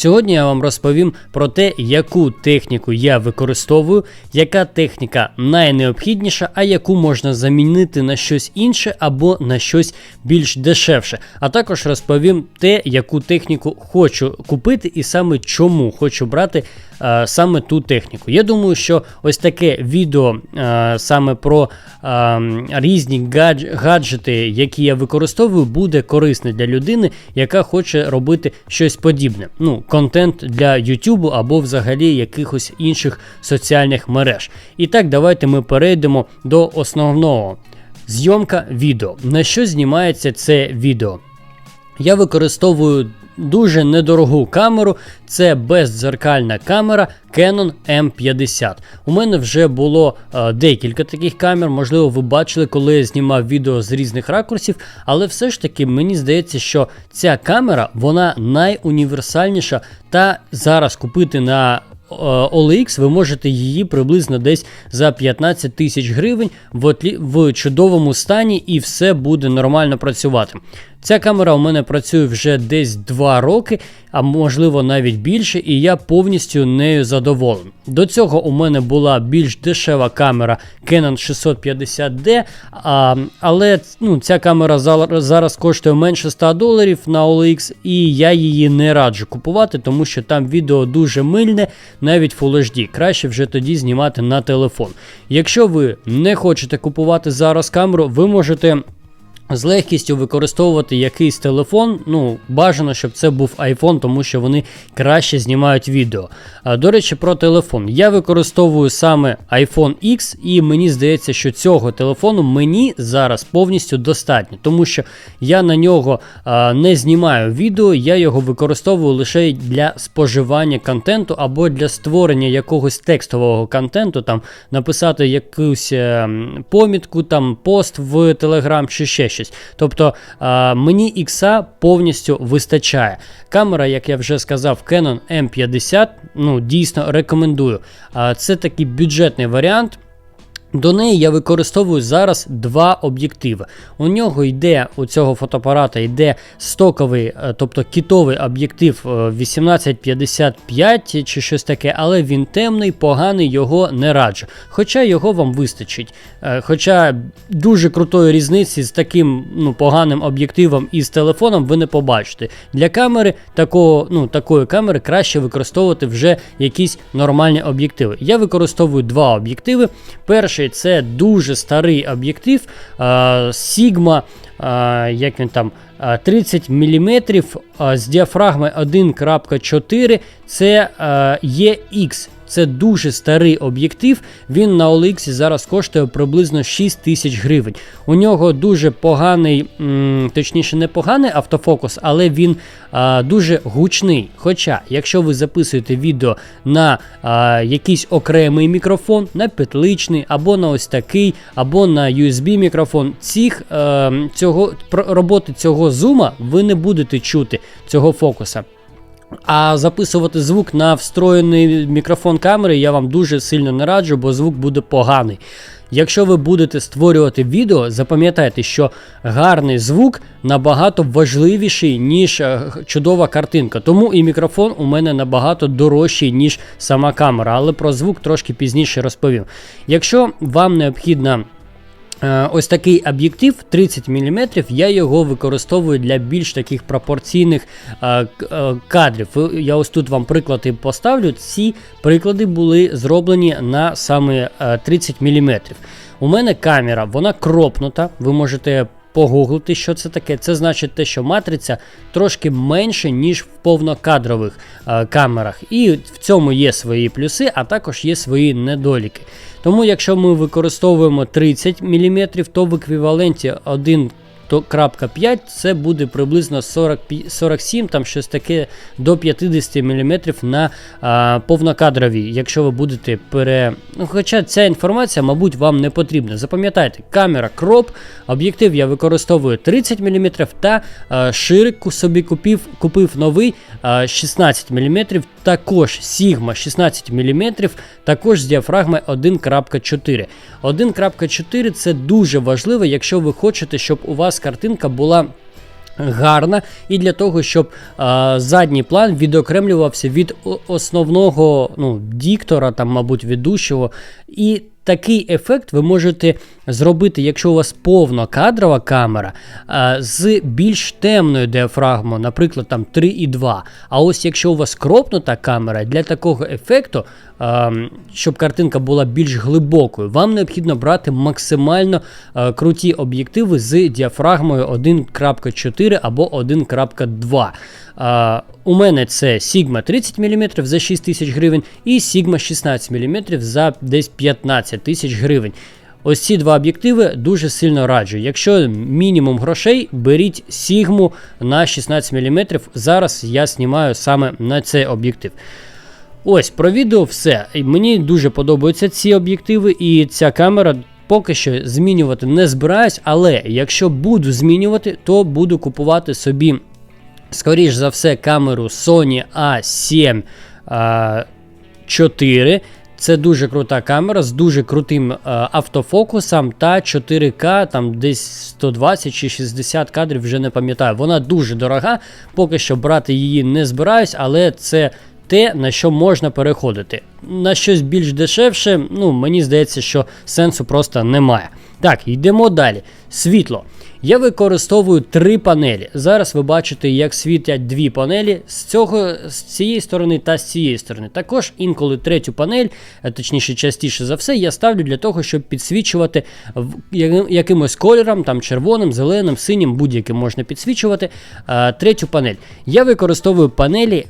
Сьогодні я вам розповім про те, яку техніку я використовую, яка техніка найнеобхідніша, а яку можна замінити на щось інше або на щось більш дешевше. А також розповім те, яку техніку хочу купити і саме чому хочу брати саме ту техніку. Я думаю, що ось таке відео е, саме про е, різні гаджети, які я використовую, буде корисне для людини, яка хоче робити щось подібне. Ну, контент для YouTube або взагалі якихось інших соціальних мереж. І так, давайте ми перейдемо до основного. Зйомка відео. На що знімається це відео? Я використовую дуже недорогу камеру, це бездзеркальна камера Canon M50. У мене вже було е, декілька таких камер, можливо, ви бачили, коли я знімав відео з різних ракурсів, але все ж таки мені здається, що ця камера вона найуніверсальніша, та зараз купити на е, OLX ви можете її приблизно десь за 15 тисяч гривень в чудовому стані і все буде нормально працювати. Ця камера у мене працює вже десь 2 роки, а можливо навіть більше, і я повністю нею задоволений. До цього у мене була більш дешева камера Canon 650D, а, але ну, ця камера зараз коштує менше 100 доларів на OLX, і я її не раджу купувати, тому що там відео дуже мильне, навіть Full HD. Краще вже тоді знімати на телефон. Якщо ви не хочете купувати зараз камеру, ви можете. З легкістю використовувати якийсь телефон, ну бажано, щоб це був iPhone, тому що вони краще знімають відео. А, до речі, про телефон. Я використовую саме iPhone X, і мені здається, що цього телефону мені зараз повністю достатньо, тому що я на нього а, не знімаю відео, я його використовую лише для споживання контенту або для створення якогось текстового контенту, там написати якусь е, помітку, там пост в Telegram чи ще щось. Тобто а, мені ікса повністю вистачає. Камера, як я вже сказав, Canon M50, ну дійсно рекомендую. А, це такий бюджетний варіант. До неї я використовую зараз два об'єктиви. У нього йде у цього фотоапарата йде стоковий, е, тобто кітовий об'єктив е, 1855 чи щось таке, але він темний, поганий, його не раджу. Хоча його вам вистачить. Е, Хоча дуже крутої різниці з таким ну, поганим об'єктивом і з телефоном ви не побачите. Для камери такого, ну, такої камери краще використовувати вже якісь нормальні об'єктиви. Я використовую два об'єктиви. Перший це дуже старий об'єктив Sigma, як він там, е, 30 мм з діафрагми 1.4. Це EX. Це дуже старий об'єктив. Він на OLX зараз коштує приблизно 6 тисяч гривень. У нього дуже поганий, точніше, не поганий автофокус, але він а, дуже гучний. Хоча, якщо ви записуєте відео на а, якийсь окремий мікрофон, на петличний, або на ось такий, або на USB мікрофон, цих, е, цього, про- роботи цього зума ви не будете чути цього фокуса. А записувати звук на встроєний мікрофон камери я вам дуже сильно не раджу, бо звук буде поганий. Якщо ви будете створювати відео, запам'ятайте, що гарний звук набагато важливіший, ніж е, чудова картинка. Тому і мікрофон у мене набагато дорожчий, ніж сама камера, але про звук трошки пізніше розповім. Якщо вам необхідна Ось такий об'єктив 30 мм, я його використовую для більш таких пропорційних е, е, кадрів. Я ось тут вам приклади поставлю. Ці приклади були зроблені на саме е, 30 мм. У мене камера, вона кропнута. Ви можете погуглити, що це таке. Це значить те, що матриця трошки менше, ніж в повнокадрових е, камерах. І в цьому є свої плюси, а також є свої недоліки. Тому, якщо ми використовуємо 30 мм, то в еквіваленті 1 то крапка 5 це буде приблизно 40, 47, там щось таке до 50 мм на а, повнокадровій, якщо ви будете пере. Ну, хоча ця інформація, мабуть, вам не потрібна. Запам'ятайте, камера кроп, об'єктив я використовую 30 мм та а, ширик собі купив, купив новий а, 16 мм, також Sigma 16 мм, також з діафрагми 1.4. 1.4 це дуже важливо, якщо ви хочете, щоб у вас картинка була гарна, і для того, щоб е, задній план відокремлювався від основного ну, діктора, там, мабуть, ведучого. І такий ефект ви можете зробити, якщо у вас повнокадрова камера з більш темною діафрагмою, наприклад, там 3,2. А ось якщо у вас кропнута камера, для такого ефекту, щоб картинка була більш глибокою, вам необхідно брати максимально круті об'єктиви з діафрагмою 1.4 або 1.2. У мене це Sigma 30 мм за 6 тисяч гривень і Sigma 16 мм за десь 15 тисяч гривень. Ось ці два об'єктиви дуже сильно раджу. Якщо мінімум грошей, беріть Sigma на 16 мм. Зараз я знімаю саме на цей об'єктив. Ось про відео все. Мені дуже подобаються ці об'єктиви і ця камера. Поки що змінювати не збираюсь, але якщо буду змінювати, то буду купувати собі, скоріш за все, камеру Sony A7 4. Це дуже крута камера з дуже крутим е, автофокусом та 4К, там десь 120 чи 60 кадрів, вже не пам'ятаю. Вона дуже дорога, поки що брати її не збираюсь, але це те, на що можна переходити. На щось більш дешевше, ну мені здається, що сенсу просто немає. Так, йдемо далі. Світло. Я використовую три панелі. Зараз ви бачите, як світять дві панелі з цього з цієї сторони та з цієї сторони. Також інколи третю панель, точніше, частіше за все, я ставлю для того, щоб підсвічувати якимось кольором, там червоним, зеленим, синім, будь-яким можна підсвічувати. Третю панель. Я використовую панелі.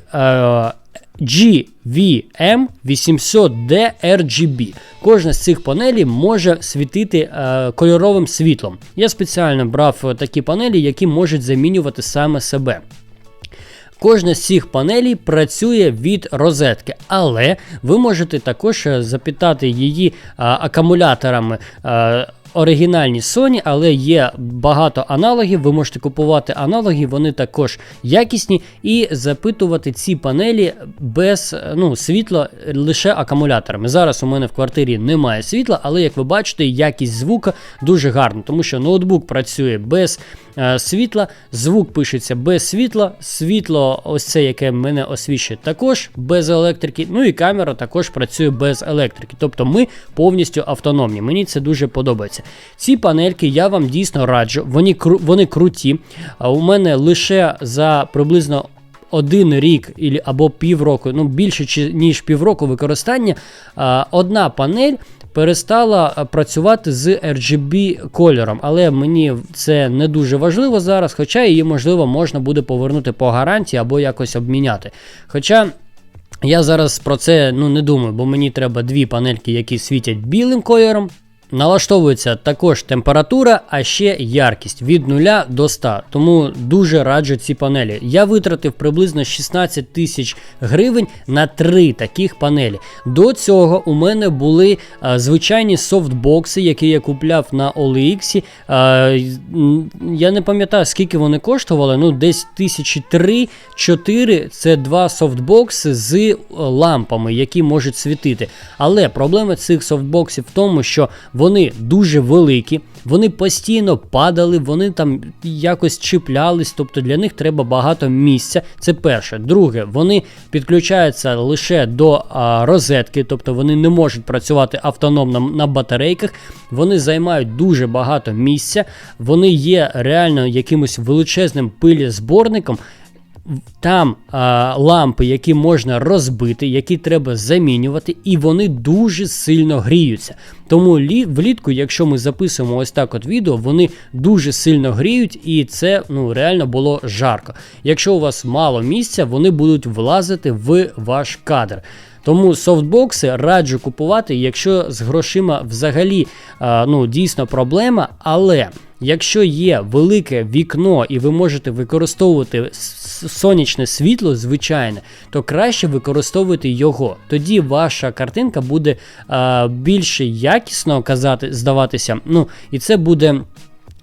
GVM 800D RGB. Кожна з цих панелей може світити е, кольоровим світлом. Я спеціально брав е, такі панелі, які можуть замінювати саме себе. Кожна з цих панелей працює від розетки, але ви можете також е, запитати її а, акумуляторами. а, Оригінальні Sony, але є багато аналогів. Ви можете купувати аналоги, вони також якісні, і запитувати ці панелі без ну, світла лише акумуляторами. Зараз у мене в квартирі немає світла, але як ви бачите, якість звука дуже гарна, тому що ноутбук працює без світла, звук пишеться без світла, світло, ось це, яке мене освіщує, також без електрики. Ну і камера також працює без електрики. Тобто ми повністю автономні. Мені це дуже подобається. Ці панельки я вам дійсно раджу. Вони вони круті. У мене лише за приблизно. Один рік або півроку, ну більше ніж півроку використання, одна панель перестала працювати з RGB кольором, але мені це не дуже важливо зараз, хоча її можливо можна буде повернути по гарантії або якось обміняти. Хоча я зараз про це ну, не думаю, бо мені треба дві панельки, які світять білим кольором. Налаштовується також температура, а ще яркість від 0 до 100. Тому дуже раджу ці панелі. Я витратив приблизно 16 тисяч гривень на три таких панелі. До цього у мене були а, звичайні софтбокси, які я купляв на OLX. А, я не пам'ятаю, скільки вони коштували. Ну, десь тисячі три-чотири. Це два софтбокси з е, лампами, які можуть світити. Але проблема цих софтбоксів в тому, що вони дуже великі, вони постійно падали, вони там якось чіплялись, тобто для них треба багато місця. Це перше. Друге, вони підключаються лише до а, розетки, тобто вони не можуть працювати автономно на батарейках. Вони займають дуже багато місця, вони є реально якимось величезним пилізборником. Там а, лампи, які можна розбити, які треба замінювати, і вони дуже сильно гріються. Тому лі, влітку, якщо ми записуємо ось так от відео, вони дуже сильно гріють, і це ну реально було жарко. Якщо у вас мало місця, вони будуть влазити в ваш кадр. Тому софтбокси раджу купувати, якщо з грошима взагалі а, ну, дійсно проблема, але. Якщо є велике вікно і ви можете використовувати сонячне світло, звичайне, то краще використовуйте його. Тоді ваша картинка буде а, більш якісно казати, здаватися. Ну, і це буде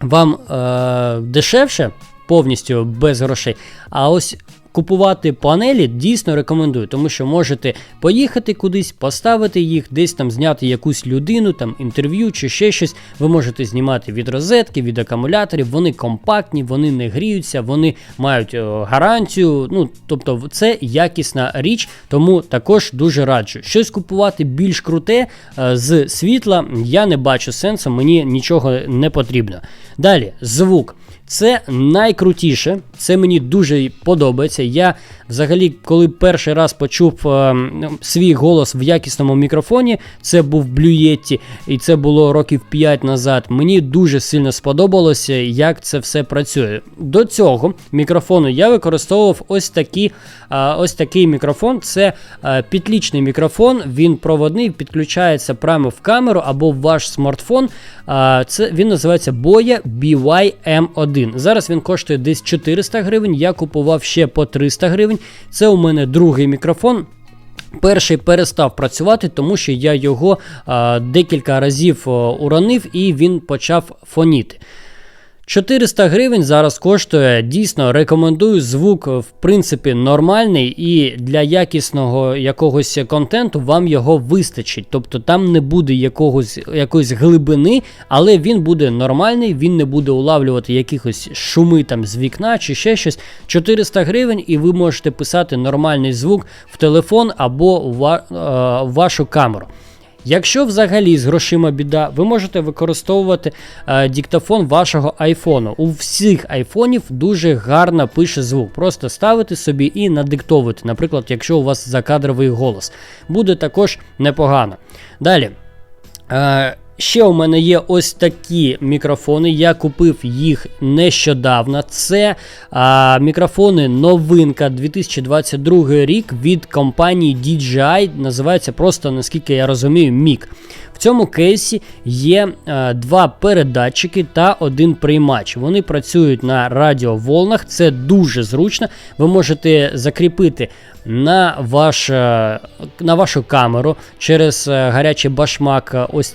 вам е, дешевше. Повністю без грошей. А ось Купувати панелі дійсно рекомендую, тому що можете поїхати кудись, поставити їх, десь там зняти якусь людину, там інтерв'ю чи ще щось. Ви можете знімати від розетки, від акумуляторів. Вони компактні, вони не гріються, вони мають е, гарантію. Ну тобто, це якісна річ, тому також дуже раджу. Щось купувати більш круте е, з світла. Я не бачу сенсу, мені нічого не потрібно. Далі, звук. Це найкрутіше, це мені дуже подобається. Я взагалі, коли перший раз почув е, свій голос в якісному мікрофоні, це був Yeti, і це було років 5 назад. Мені дуже сильно сподобалося, як це все працює. До цього мікрофону я використовував ось такі, е, ось такий мікрофон. Це е, підлічний мікрофон, він проводний, підключається прямо в камеру або в ваш смартфон. Е, це Він називається Boya BY-M1. Зараз він коштує десь 400 гривень. Я купував ще по 300 гривень. Це у мене другий мікрофон. Перший перестав працювати, тому що я його а, декілька разів уронив і він почав фоніти. 400 гривень зараз коштує. Дійсно, рекомендую. Звук, в принципі, нормальний, і для якісного якогось контенту вам його вистачить. Тобто там не буде якогось, якоїсь глибини, але він буде нормальний, він не буде улавлювати якихось шуми там з вікна чи ще щось. 400 гривень, і ви можете писати нормальний звук в телефон або в вашу камеру. Якщо взагалі з грошима біда, ви можете використовувати е, диктофон вашого айфону. У всіх айфонів дуже гарно пише звук. Просто ставити собі і надиктовувати, наприклад, якщо у вас закадровий голос. Буде також непогано. Далі. Е, Ще у мене є ось такі мікрофони. Я купив їх нещодавно. Це а, мікрофони новинка 2022 рік від компанії DJI. Називається просто, наскільки я розумію, Мік. В цьому кейсі є а, два передатчики та один приймач. Вони працюють на радіоволнах, це дуже зручно. Ви можете закріпити на ваш, на вашу камеру через гарячий башмак. ось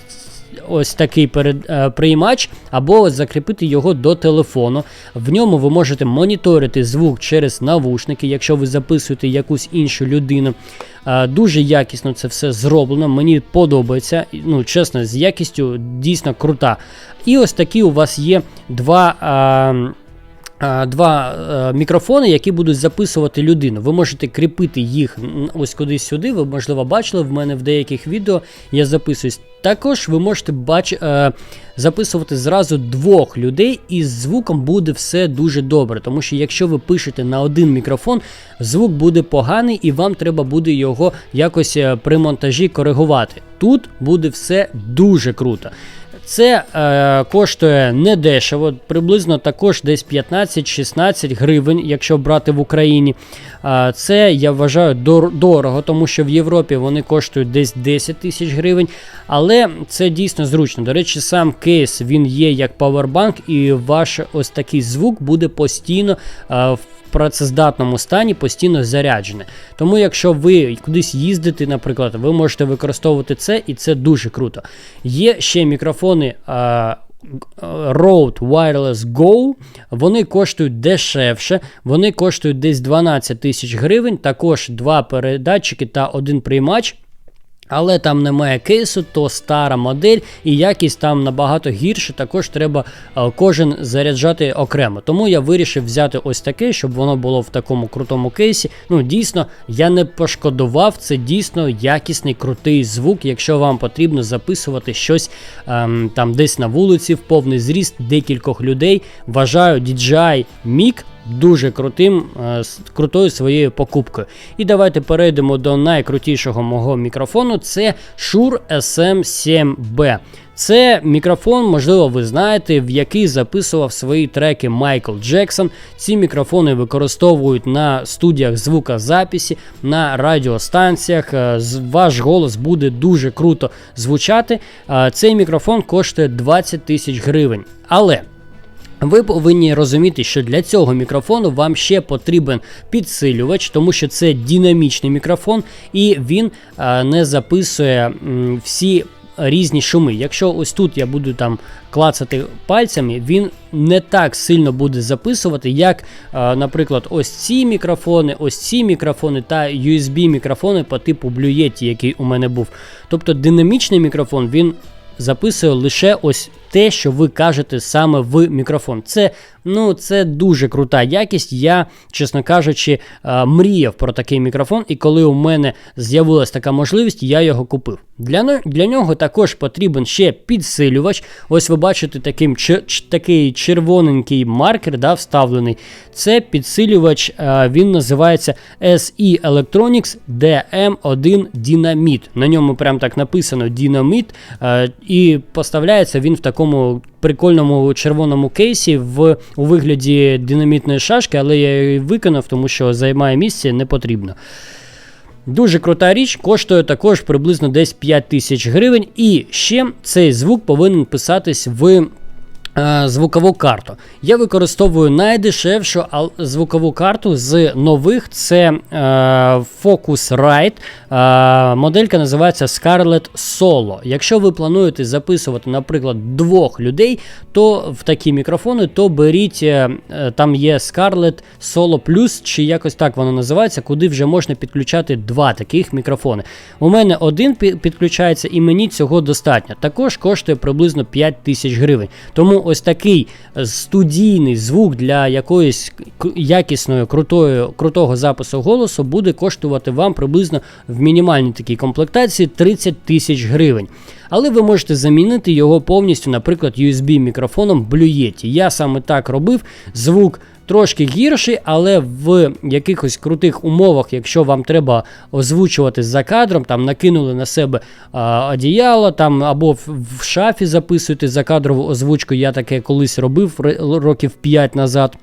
ось такий перед, е, приймач, або закріпити його до телефону. В ньому ви можете моніторити звук через навушники, якщо ви записуєте якусь іншу людину. Е, дуже якісно це все зроблено. Мені подобається. Ну, чесно, з якістю дійсно крута. І ось такі у вас є два. Е, Два е, мікрофони, які будуть записувати людину. Ви можете кріпити їх ось кудись сюди. Ви, можливо, бачили в мене в деяких відео. Я записуюсь. Також ви можете бач, е, записувати зразу двох людей, і з звуком буде все дуже добре. Тому що якщо ви пишете на один мікрофон, звук буде поганий, і вам треба буде його якось е, при монтажі коригувати. Тут буде все дуже круто. Це е, коштує недешево, приблизно також десь 15-16 гривень, якщо брати в Україні. Е, це я вважаю дор дорого, тому що в Європі вони коштують десь 10 тисяч гривень. Але це дійсно зручно. До речі, сам кейс він є як павербанк, і ваш ось такий звук буде постійно е, в працездатному стані постійно заряджене. Тому, якщо ви кудись їздите, наприклад, ви можете використовувати це, і це дуже круто. Є ще мікрофони. А, Rode Wireless Go, вони коштують дешевше, вони коштують десь 12 тисяч гривень, також два передатчики та один приймач. Але там немає кейсу, то стара модель, і якість там набагато гірше. Також треба е, кожен заряджати окремо. Тому я вирішив взяти ось таке, щоб воно було в такому крутому кейсі. Ну, дійсно, я не пошкодував. Це дійсно якісний крутий звук. Якщо вам потрібно записувати щось ем, там десь на вулиці, в повний зріст декількох людей. Вважаю DJI Mic дуже крутим, е, крутою своєю покупкою. І давайте перейдемо до найкрутішого мого мікрофону. Це Shure SM7B. Це мікрофон, можливо, ви знаєте, в який записував свої треки Майкл Джексон. Ці мікрофони використовують на студіях звукозаписі, на радіостанціях. Е, ваш голос буде дуже круто звучати. Е, цей мікрофон коштує 20 тисяч гривень. Але. Ви повинні розуміти, що для цього мікрофону вам ще потрібен підсилювач, тому що це динамічний мікрофон, і він а, не записує всі різні шуми. Якщо ось тут я буду там клацати пальцями, він не так сильно буде записувати, як, е, наприклад, ось ці мікрофони, ось ці мікрофони та USB мікрофони по типу Blue Yeti, який у мене був. Тобто динамічний мікрофон він записує лише ось те, що ви кажете саме в мікрофон. Це ну, це дуже крута якість. Я, чесно кажучи, е, мріяв про такий мікрофон, і коли у мене з'явилася така можливість, я його купив. Для для нього також потрібен ще підсилювач. Ось ви бачите таким, такий червоненький маркер да, вставлений. Це підсилювач, е, він називається SE Electronics DM1 Dynamite. На ньому прям так написано Dynamite, е, і поставляється він в такому прикольному червоному кейсі в, у вигляді динамітної шашки, але я її виконав, тому що займає місце не потрібно. Дуже крута річ, коштує також приблизно десь 5 тисяч гривень. І ще цей звук повинен писатись в звукову карту. Я використовую найдешевшу звукову карту з нових це е, Focusrite. Е, моделька називається Scarlett Solo. Якщо ви плануєте записувати, наприклад, двох людей, то в такі мікрофони, то беріть, е, е там є Scarlett Solo Plus, чи якось так воно називається, куди вже можна підключати два таких мікрофони. У мене один підключається і мені цього достатньо. Також коштує приблизно 5 тисяч гривень. Тому ось такий студійний звук для якоїсь якісної крутої, крутого запису голосу буде коштувати вам приблизно в мінімальній такій комплектації 30 тисяч гривень. Але ви можете замінити його повністю, наприклад, USB-мікрофоном Blue Yeti. Я саме так робив звук трошки гірший, але в якихось крутих умовах, якщо вам треба озвучувати за кадром, там накинули на себе а, одіяло, там або в, в шафі записуєте за кадрову озвучку. Я таке колись робив років 5 назад.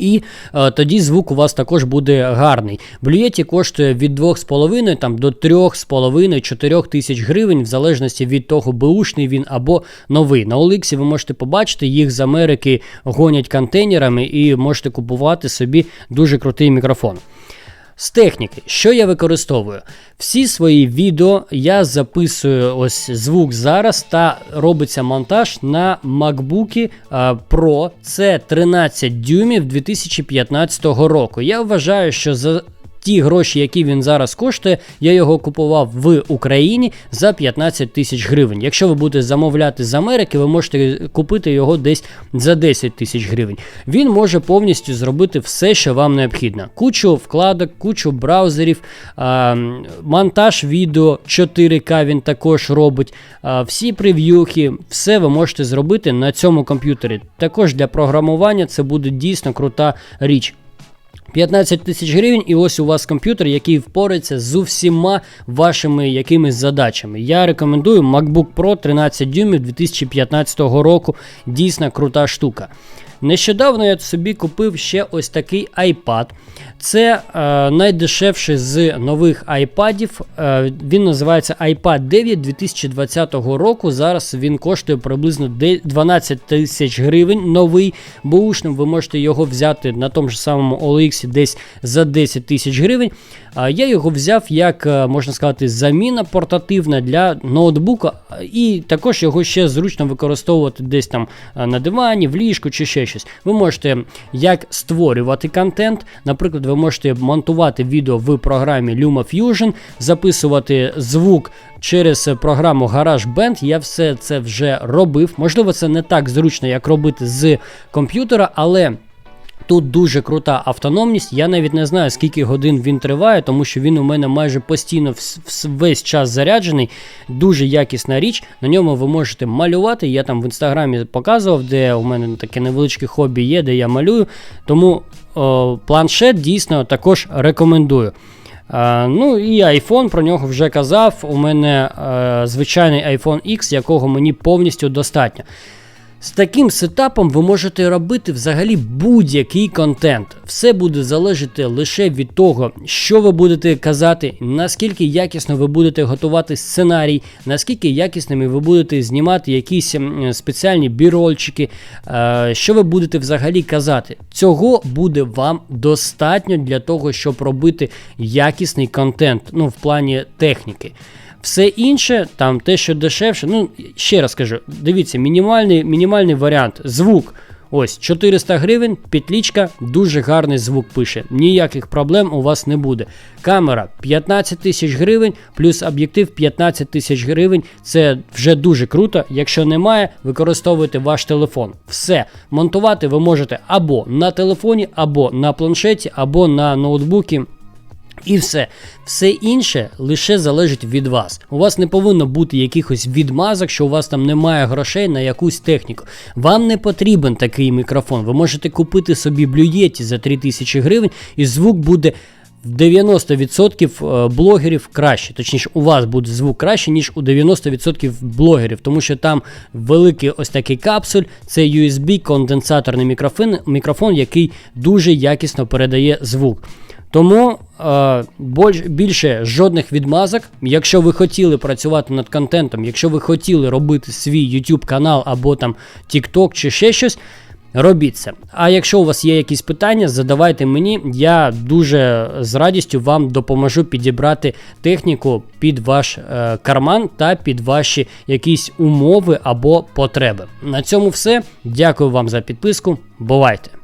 І е, тоді звук у вас також буде гарний. Блюєті коштує від 2,5 там, до 3,5-4 тисяч гривень, в залежності від того, беушний він або новий. На Оліксі ви можете побачити, їх з Америки гонять контейнерами і можете купувати собі дуже крутий мікрофон. З техніки, що я використовую? Всі свої відео я записую ось звук зараз та робиться монтаж на MacBook Pro. Це 13 дюймів 2015 року. Я вважаю, що за ті гроші, які він зараз коштує, я його купував в Україні за 15 тисяч гривень. Якщо ви будете замовляти з Америки, ви можете купити його десь за 10 тисяч гривень. Він може повністю зробити все, що вам необхідно. Кучу вкладок, кучу браузерів, монтаж відео 4К він також робить. Всі прев'юхи, все ви можете зробити на цьому комп'ютері. Також для програмування це буде дійсно крута річ. 15 тисяч гривень, і ось у вас комп'ютер, який впорається з усіма вашими якимись задачами. Я рекомендую MacBook Pro 13 дюймів 2015 року. Дійсно крута штука. Нещодавно я собі купив ще ось такий iPad. Це е, найдешевший з нових iPadів. Е, він називається iPad 9 2020 року. Зараз він коштує приблизно 12 тисяч гривень. Новий бушним. Ви можете його взяти на тому ж самому OLX десь за 10 тисяч гривень. Е, я його взяв як, е, можна сказати, заміна портативна для ноутбука, і також його ще зручно використовувати десь там е, на дивані, в ліжку чи ще щось. Ви можете як створювати контент. Наприклад, ви можете монтувати відео в програмі LumaFusion, записувати звук через програму GarageBand. Я все це вже робив. Можливо, це не так зручно, як робити з комп'ютера, але. Тут дуже крута автономність. Я навіть не знаю, скільки годин він триває, тому що він у мене майже постійно весь час заряджений. Дуже якісна річ. На ньому ви можете малювати. Я там в інстаграмі показував, де у мене таке невеличке хобі є, де я малюю. Тому о, планшет дійсно також рекомендую. А, ну і iPhone, про нього вже казав. У мене а, звичайний iPhone X, якого мені повністю достатньо. З таким сетапом ви можете робити взагалі будь-який контент. Все буде залежати лише від того, що ви будете казати, наскільки якісно ви будете готувати сценарій, наскільки якісними ви будете знімати якісь спеціальні бірольчики, е, що ви будете взагалі казати. Цього буде вам достатньо для того, щоб робити якісний контент, ну в плані техніки. Все інше, там те, що дешевше, ну ще раз кажу, дивіться, мінімальний, мінімальний варіант. Звук. Ось 400 гривень, петлічка, дуже гарний звук пише. Ніяких проблем у вас не буде. Камера 15 тисяч гривень, плюс об'єктив 15 тисяч гривень. Це вже дуже круто. Якщо немає, використовуйте ваш телефон. Все монтувати ви можете або на телефоні, або на планшеті, або на ноутбукі. І все. Все інше лише залежить від вас. У вас не повинно бути якихось відмазок, що у вас там немає грошей на якусь техніку. Вам не потрібен такий мікрофон. Ви можете купити собі блюєті за 3000 гривень, і звук буде. В 90% е, блогерів краще, точніше, у вас буде звук краще, ніж у 90% блогерів, тому що там великий ось такий капсуль, це USB конденсаторний мікрофон, мікрофон, який дуже якісно передає звук. Тому е, більше жодних відмазок. Якщо ви хотіли працювати над контентом, якщо ви хотіли робити свій YouTube канал або там TikTok чи ще щось, робіть це. А якщо у вас є якісь питання, задавайте мені. Я дуже з радістю вам допоможу підібрати техніку під ваш е, карман та під ваші якісь умови або потреби. На цьому все. Дякую вам за підписку. Бувайте!